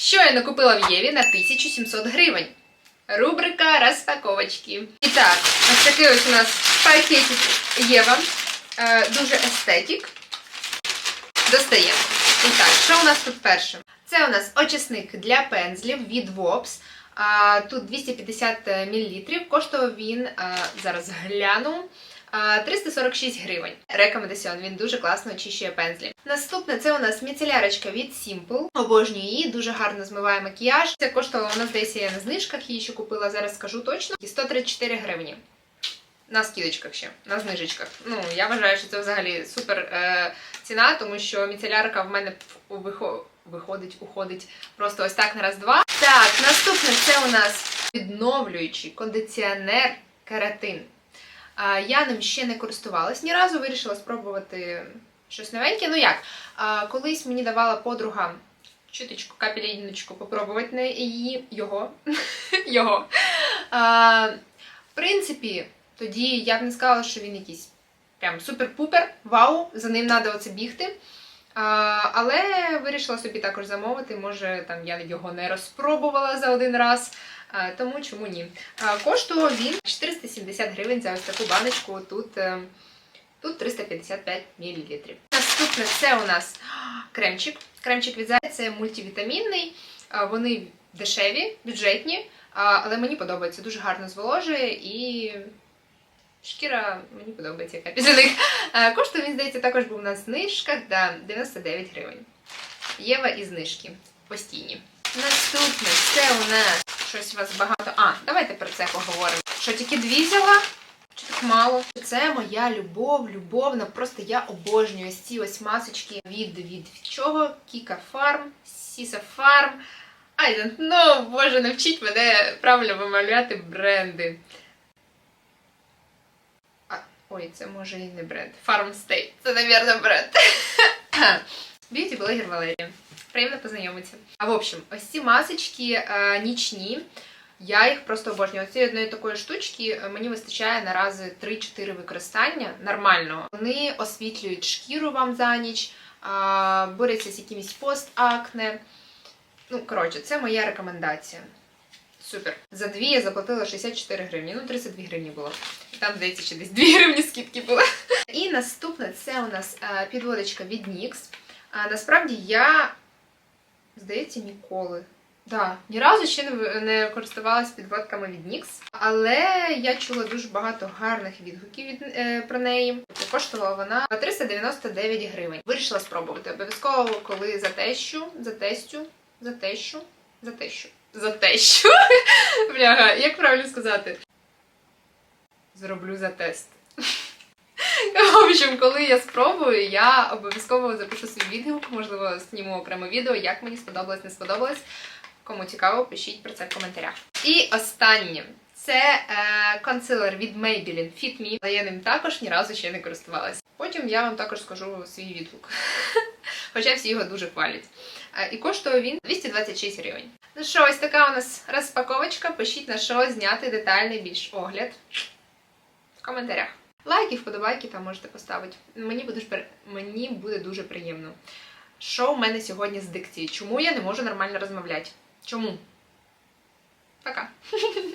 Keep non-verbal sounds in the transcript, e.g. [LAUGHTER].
Що я накупила в Єві на 1700 гривень? Рубрика розпаковочки. І так, ось такий ось у нас пакетик Єва. Е, дуже естетик. Достаємо. І так, що у нас тут перше? Це у нас очисник для пензлів від Wops. Тут 250 мл. Коштував він, зараз гляну, 346 гривень. Рекомендаціон, він дуже класно очищує пензлі. Наступне це у нас міцелярочка від Simple. Обожнюю її, дуже гарно змиває макіяж. Це коштувало у нас десь я на знижках, її ще купила, зараз скажу точно. І 134 гривні. На скидочках ще, на знижечках. Ну, я вважаю, що це взагалі супер е, ціна, тому що міцелярка в мене вихо- виходить, уходить просто ось так на раз-два. Так, наступне це у нас відновлюючий кондиціонер кератин. Я ним ще не користувалась ні разу, вирішила спробувати щось новеньке. Ну як? Колись мені давала подруга чуточку, капеліночку попробувати на її, його. [LAUGHS] його. В принципі, тоді я б не сказала, що він якийсь прям супер-пупер, вау, за ним треба оце бігти. Але вирішила собі також замовити. Може, там я його не розпробувала за один раз, тому чому ні. А, коштував він 470 гривень за ось таку баночку. Тут, е, тут 355 мл. Наступне це у нас кремчик. Кремчик від Зая це мультивітамінний. Вони дешеві, бюджетні, але мені подобається, дуже гарно зволожує і. Шкіра мені подобається, яка після них. Е, Коштує, він здається, також був на знижках да, 99 гривень. Єва і знижки постійні. Наступне це у нас щось у вас багато. А, давайте про це поговоримо. Що тільки дві взяла? Чи так мало? Це моя любов, любовна. Просто я обожнюю ці ось масочки від від, чого? Кіка Фарм, Сіса Фарм. I don't know, боже, навчіть мене правильно вимовляти бренди. Ой, це може і не бренд. Farm State. Це, навірно, бренд. [LAUGHS] Б'юті блогер Валерія. Приємно познайомитися. А в общем, ось ці масочки е, нічні. Я їх просто обожнюю. Цієї одної такої штучки е, мені вистачає на рази 3-4 використання нормального. Вони освітлюють шкіру вам за ніч, е, борються з якимись постакне. Ну, коротше, це моя рекомендація. Супер. За дві я заплатила 64 гривні. Ну, 32 гривні було. Там, здається, ще десь 2 [LAUGHS] гривні скидки були. І наступне це у нас е, підводочка від NYX. Насправді я, здається, ніколи. Да, ні разу ще не, користувалась підводками від NYX, але я чула дуже багато гарних відгуків від, е, про неї. Коштувала вона 399 гривень. Вирішила спробувати. Обов'язково, коли затещу, затестю, затещу, затещу. Затещу. [LAUGHS] Бляга, як правильно сказати? Зроблю за тест. [LAUGHS] Общем, коли я спробую, я обов'язково запишу свій відгук, можливо, зніму окреме відео, як мені сподобалось, не сподобалось. Кому цікаво, пишіть про це в коментарях. І останнє це е, консилер від Maybelline Fit Me, але я ним також ні разу ще не користувалася. Потім я вам також скажу свій відгук. [LAUGHS] Хоча всі його дуже хвалять. Е, І коштує він 226 гривень. Ну що, ось така у нас розпаковочка. Пишіть на що зняти детальний більш огляд в коментарях. Лайки, вподобайки там можете поставити. Мені буде, мені буде дуже приємно. Що в мене сьогодні з дикцією? Чому я не можу нормально розмовляти? Чому? Пока. [LAUGHS]